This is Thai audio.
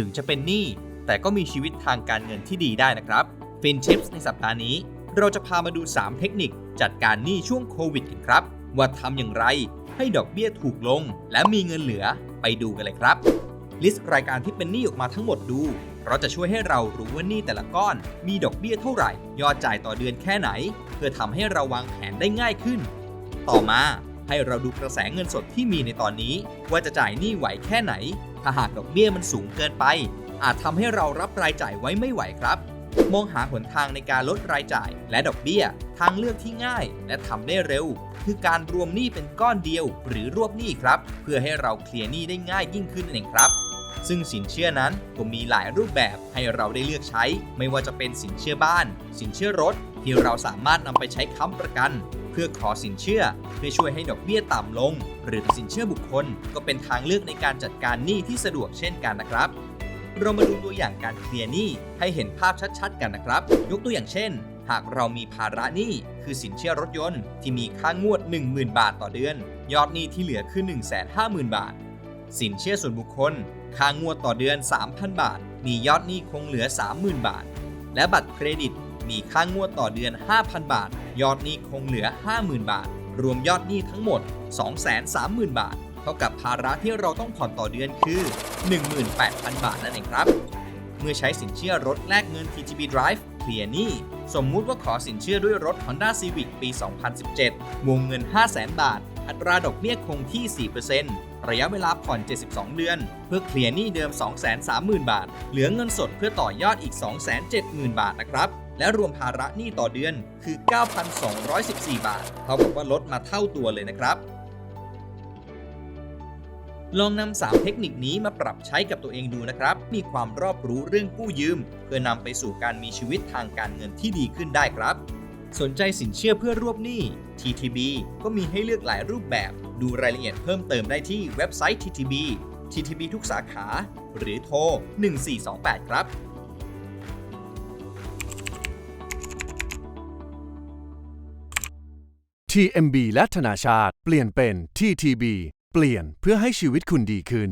ถึงจะเป็นหนี้แต่ก็มีชีวิตทางการเงินที่ดีได้นะครับฟินชิปในสัปดาห์นี้ เราจะพามาดู 3 เทคนิคจัดการหนี้ช่วงโควิดกันครับ ว่าทำอย่างไรให้ดอกเบี้ยถูกลง และมีเงินเหลือไปดูกันเลยครับ ลิสต์รายการที่เป็นหนี้ออกมาทั้งหมดดูเราจะช่วยให้เรารู้ว่าหนี้แต่ละก้อน มีดอกเบี้ยเท่าไหร่ ยอดจ่ายต่อเดือนแค่ไหน เพื่อทำให้เราวางแผนได้ง่ายขึ้น ต่อมา ให้เราดูกระแสเงินสดที่มีในตอนนี้ ว่าจะจ่ายหนี้ไหวแค่ไหน ถ้าหากดอกเบี้ยมันสูงเกินไป อาจทำให้เรารับรายจ่ายไว้ไม่ไหวครับ มองหาหนทางในการลดรายจ่าย และดอกเบี้ย ทางเลือกที่ง่าย และทำได้เร็ว คือการรวมหนี้เป็นก้อนเดียว หรือรวบหนี้ครับ เพื่อให้เราเคลียร์หนี้ได้ง่ายยิ่งขึ้นนั่นเองครับซึ่งสินเชื่อนั้นก็มีหลายรูปแบบให้เราได้เลือกใช้ ไม่ว่าจะเป็นสินเชื่อบ้าน สินเชื่อรถ ที่เราสามารถนำไปใช้ค้ำประกัน เพื่อขอสินเชื่อ เพื่อช่วยให้ดอกเบี้ยต่ำลง หรือสินเชื่อบุคคล ก็เป็นทางเลือกในการจัดการหนี้ที่สะดวกเช่นกันนะครับ เรามาดูตัวอย่างการเคลียร์หนี้ให้เห็นภาพชัด ๆ กันนะครับ ยกตัวอย่างเช่น หากเรามีภาระหนี้คือสินเชื่อรถยนต์ ที่มีค่างวด 10,000 บาทต่อเดือน ยอดหนี้ที่เหลือคือ 150,000 บาท สินเชื่อส่วนบุคคล ค่างวดต่อเดือน 3,000 บาท มียอดหนี้คงเหลือ 30,000 บาท และบัตรเครดิต มีค่างวดต่อเดือน 5,000 บาท ยอดหนี้คงเหลือ 50,000 บาท รวมยอดหนี้ทั้งหมด 230,000 บาท เท่ากับภาระที่เราต้องผ่อนต่อเดือนคือ 18,000 บาทนั่นเองครับ เมื่อใช้สินเชื่อรถแลกเงิน TTB Drive เคลียร์หนี้สมมุติว่าขอสินเชื่อด้วยรถ Honda Civic ปี 2017 วงเงิน 500,000 บาท อัตราดอกเบี้ยคงที่ 4%ระยะเวลาผ่อน 72 เดือน เพื่อเคลียร์หนี้เดิม 230,000 บาท เหลือเงินสดเพื่อต่อยอดอีก 270,000 บาทนะครับ และรวมภาระหนี้ต่อเดือนคือ 9,214 บาท เท่ากับว่าลดมาเท่าตัวเลยนะครับ ลองนำ3เทคนิคนี้มาปรับใช้กับตัวเองดูนะครับ มีความรอบรู้เรื่องกู้ยืม เพื่อนำไปสู่การมีชีวิตทางการเงินที่ดีขึ้นได้ครับ สนใจสินเชื่อเพื่อรวบหนี้ TTB ก็มีให้เลือกหลายรูปแบบ ดูรายละเอียดเพิ่มเติมได้ที่เว็บไซต์ TTB TTB ทุกสาขา หรือโทร 1428 ครับ TMB และธนาชาติเปลี่ยนเป็น TTB เปลี่ยนเพื่อให้ชีวิตคุณดีขึ้น